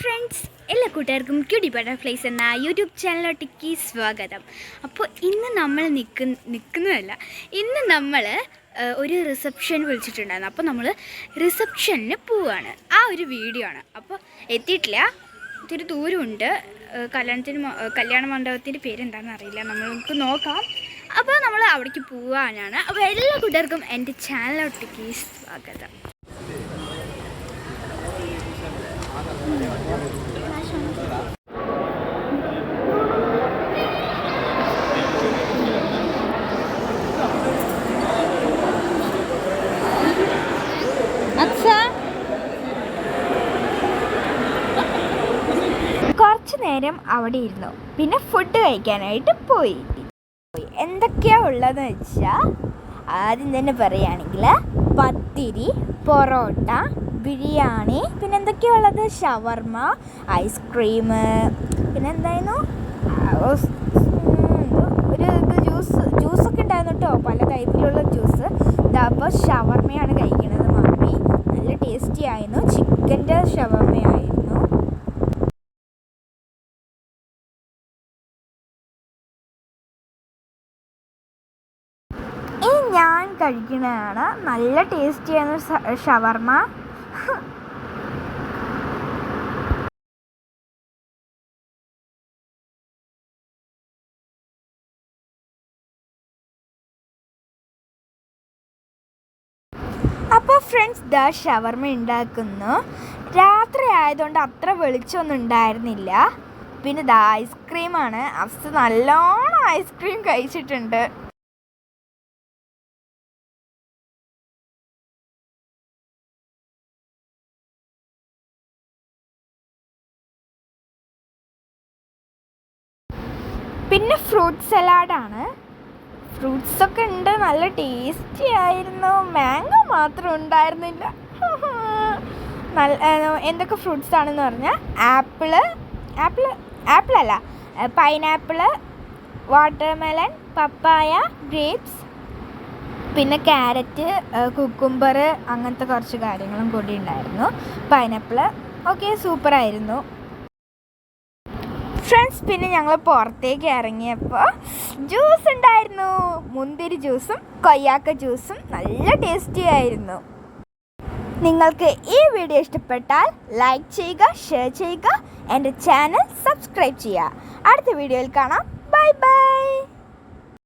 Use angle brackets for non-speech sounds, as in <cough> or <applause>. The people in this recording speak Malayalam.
ഫ്രണ്ട്സ് എല്ലാ കൂട്ടുകാർക്കും ക്യൂടി ബട്ടർഫ്ലൈസ് എന്ന യൂട്യൂബ് ചാനലിലോട്ടേക്ക് സ്വാഗതം. അപ്പോൾ ഇന്ന് നമ്മൾ നിൽക്കുന്ന നിൽക്കുന്നതല്ല ഇന്ന് നമ്മൾ ഒരു റിസപ്ഷൻ വിളിച്ചിട്ടുണ്ടായിരുന്നു. അപ്പോൾ നമ്മൾ റിസപ്ഷനിൽ പോവുകയാണ് ആ ഒരു വീഡിയോ ആണ്. അപ്പോൾ എത്തിയിട്ടില്ല. ഇത്തിരി ദൂരമുണ്ട്. കല്യാണത്തിന് കല്യാണ മണ്ഡപത്തിന്റെ പേരെന്താണെന്ന് അറിയില്ല. നമുക്ക് നോക്കാം. അപ്പോൾ നമ്മൾ അവിടേക്ക് പോവാനാണ്. അപ്പോൾ എല്ലാ കൂട്ടുകാർക്കും എന്റെ ചാനലിലോട്ടേക്ക് സ്വാഗതം. കുറച്ച് നേരം അവിടെ ഇരുന്നു. പിന്നെ ഫുഡ് കഴിക്കാനായിട്ട് പോയി. എന്തൊക്കെയാ ഉള്ളതെന്ന് വെച്ചാൽ ആദ്യം തന്നെ പറയുകയാണെങ്കിൽ പത്തിരി പൊറോട്ട ബിരിയാണി പിന്നെ ഷവർമ്മ ഷവർമ ഐസ്ക്രീം പിന്നെ എന്തായിരുന്നു ആ, ഓ, സ്- ഉം, എന്തോ ഒരു ഇത് ജ്യൂസ് ജ്യൂസൊക്കെ ഉണ്ടായിരുന്നു കേട്ടോ പല ടൈപ്പിലുള്ള ജ്യൂസ് ഇതപ്പോൾ ഷവർമയാണ് കഴിക്കുന്നത് മമ്മി. നല്ല ടേസ്റ്റി ആയിരുന്നു. ചിക്കന്റെ ഷവർമയായിരുന്നു. ഇനി ഞാൻ കഴിക്കുന്നതാണ് നല്ല ടേസ്റ്റിയാണ് ഷവർമ. അപ്പോൾ ഫ്രണ്ട്സ് ദ ഷവർമ ഉണ്ടാക്കുന്നു രാത്രി ആയതുകൊണ്ട് അത്ര വെളിച്ചമൊന്നും ഉണ്ടായിരുന്നില്ല പിന്നെ ദ ഐസ്ക്രീമാണ് അഫ്സ് നല്ലോണം ഐസ്ക്രീം കഴിച്ചിട്ടുണ്ട്. പിന്നെ ഫ്രൂട്ട് സലാഡാണ് ഫ്രൂട്ട്സ് ഒക്കെ ഉണ്ട് നല്ല ടേസ്റ്റി ആയിരുന്നു. മാംഗോ മാത്രം ഉണ്ടായിരുന്നില്ല. <laughs> നല്ല എന്തൊക്കെ ഫ്രൂട്ട്സ് ആണെന്ന് പറഞ്ഞാൽ ആപ്പിൾ ആപ്പിൾ ആപ്പിളല്ല പൈനാപ്പിൾ വാട്ടർമെലൺ പപ്പായ ഗ്രേപ്സ് പിന്നെ ക്യാരറ്റ് കുക്കുംബർ അങ്ങനത്തെ കുറച്ച് കാര്യങ്ങളും കൂടി ഉണ്ടായിരുന്നു. പൈനാപ്പിൾ ഓക്കെ സൂപ്പറായിരുന്നു ഫ്രണ്ട്സ് പിന്നെ ഞങ്ങൾ പുറത്തേക്ക് ഇറങ്ങിയപ്പോൾ ജ്യൂസ് ഉണ്ടായിരുന്നു. മുന്തിരി ജ്യൂസും കൊയ്യാക്ക ജ്യൂസും നല്ല ടേസ്റ്റി ആയിരുന്നു. നിങ്ങൾക്ക് ഈ വീഡിയോ ഇഷ്ടപ്പെട്ടാൽ ലൈക്ക് ചെയ്യുക ഷെയർ ചെയ്യുക എന്റെ ചാനൽ സബ്സ്ക്രൈബ് ചെയ്യുക. അടുത്ത വീഡിയോയിൽ കാണാം. Bye bye